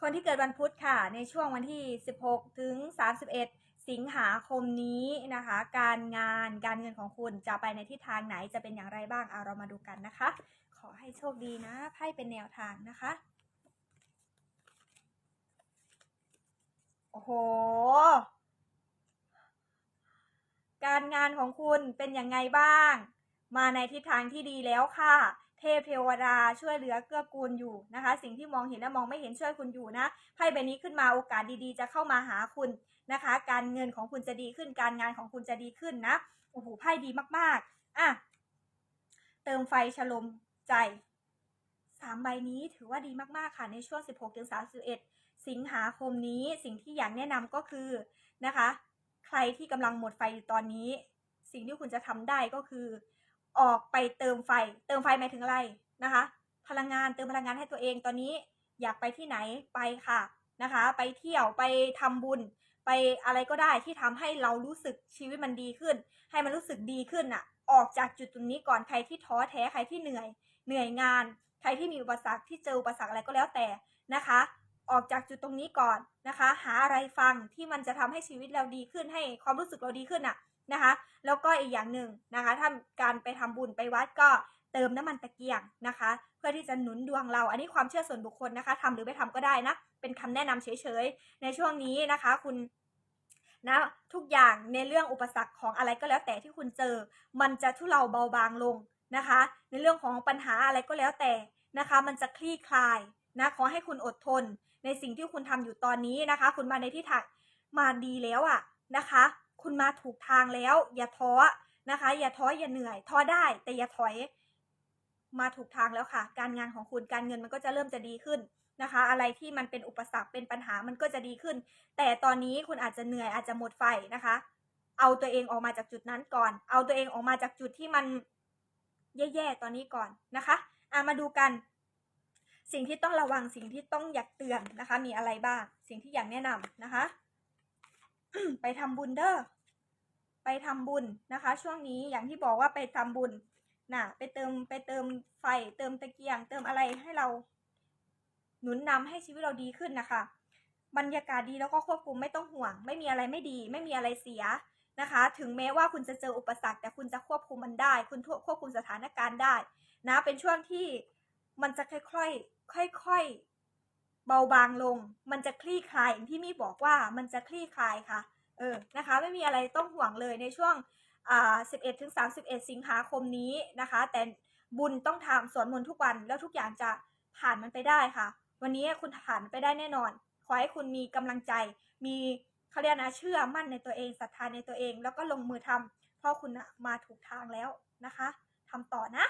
คนที่เกิดวันพุธค่ะ ในช่วงวันที่ 16 ถึง 31 สิงหาคมนี้นะคะ การงานการเงินของคุณจะไปในทิศทางไหนจะเป็นอย่างไรบ้างเอาเรามาดูกันนะคะ ขอให้โชคดีนะไพ่เป็นแนวทางนะคะโอ้โหการงานของคุณเป็นยังไงบ้าง มาในทิศทางที่ดีแล้วค่ะ เทพเทวดาช่วยเหลือเกื้อกูลอยู่นะคะ สิ่งที่มองเห็นและมองไม่เห็นช่วยคุณอยู่นะไพ่ใบนี้ขึ้นมาโอกาสดีๆ จะเข้ามาหาคุณนะคะ การเงินของคุณจะดีขึ้น การงานของคุณจะดีขึ้นนะโอ้โหไพ่ดีมากๆอะเติมไฟฉลมใจสามใบนี้ถือว่าดีมากๆค่ะในช่วง 16ถึง31 สิงหาคมนี้สิ่งที่อยากแนะนำก็คือนะคะ ใครที่กำลังหมดไฟอยู่ตอนนี้ สิ่งที่คุณจะทำได้ก็คือ ออกไปเติมไฟ เติมไฟหมายถึงอะไรนะคะ พลังงานเติมพลังงานให้ตัวเองตอนนี้อยากไปที่ไหนไปค่ะนะคะ ไปเที่ยวไปทำบุญ ไปอะไรก็ได้ที่ทำให้เรารู้สึกชีวิตมันดีขึ้น ให้มันรู้สึกดีขึ้นน่ะ ออกจากจุดตรงนี้ก่อนใครที่ท้อแท้ใครที่เหนื่อย เหนื่อยงาน ใครที่มีอุปสรรคที่เจออุปสรรคอะไรก็แล้วแต่นะคะ ออกจากจุดตรงนี้ก่อนนะคะ หาอะไรฟังที่มันจะทำให้ชีวิตเราดีขึ้นให้ความรู้สึกเราดีขึ้นน่ะ นะคะ แล้วก็อีกอย่างหนึ่งนะคะถ้าการไปทำบุญไปวัดก็เติมน้ำมันตะเกียงนะคะ เพื่อที่จะหนุนดวงเรา อันนี้ความเชื่อส่วนบุคคลนะคะทำหรือไม่ทำก็ได้นะ เป็นคำแนะนำเฉยๆ ในช่วงนี้นะคะ คุณนะทุกอย่างในเรื่องอุปสรรคของอะไรก็แล้วแต่ที่คุณเจอ มันจะทุเลาเบาบางลงนะคะ ในเรื่องของปัญหาอะไรก็แล้วแต่นะคะ มันจะคลี่คลายนะขอให้คุณอดทน ในสิ่งที่คุณทำอยู่ตอนนี้นะคะ คุณมาในที่ทางมาดีแล้วอะนะคะ คุณมาถูกทางแล้ว อย่าท้อนะคะ อย่าท้ออย่าเหนื่อย ท้อได้แต่อย่าถอยมาถูกทางแล้วค่ะ การงานของคุณการเงินมันก็จะเริ่มจะดีขึ้นนะคะ อะไรที่มันเป็นอุปสรรคเป็นปัญหามันก็จะดีขึ้น แต่ตอนนี้คุณอาจจะเหนื่อยอาจจะหมดไฟนะคะ เอาตัวเองออกมาจากจุดนั้นก่อน เอาตัวเองออกมาจากจุดที่มันแย่ๆตอนนี้ก่อนนะคะอะมาดูกัน สิ่งที่ต้องระวังสิ่งที่ต้องอยากเตือนนะคะ มีอะไรบ้าง สิ่งที่อยากแนะนำนะคะ ไปทำบุญเด้อไปทำบุญนะคะ ช่วงนี้อย่างที่บอกว่าไปทำบุญน่ะ ไปเติมไปเติมไฟ เติมตะเกียง เติมอะไรให้เรา หนุนนำให้ชีวิตเราดีขึ้นนะคะ บรรยากาศดีแล้วก็ควบคุมไม่ต้องห่วง ไม่มีอะไรไม่ดี ไม่มีอะไรเสียนะคะ ถึงแม้ว่าคุณจะเจออุปสรรค แต่คุณจะควบคุมมันได้ คุณควบคุมสถานการณ์ได้ นะ เป็นช่วงที่มันจะค่อยๆค่อยๆ เบาบางลง มันจะคลี่คลายอย่างที่มี่บอกว่ามันจะคลี่คลายค่ะ เออ นะคะ ไม่มีอะไรต้องห่วงเลยในช่วงอ่า11ถึง31 สิงหาคมนี้นะคะ แต่บุญต้องทำสวดมนต์ทุกวัน แล้วทุกอย่างจะผ่านมันไปได้ค่ะ วันนี้คุณผ่านไปได้แน่นอน ขอให้คุณมีกำลังใจ มีเขาเรียกนะเชื่อมั่นในตัวเองศรัทธาในตัวเอง แล้วก็ลงมือทำเพราะคุณนะมาถูกทางแล้วนะคะทำต่อนะ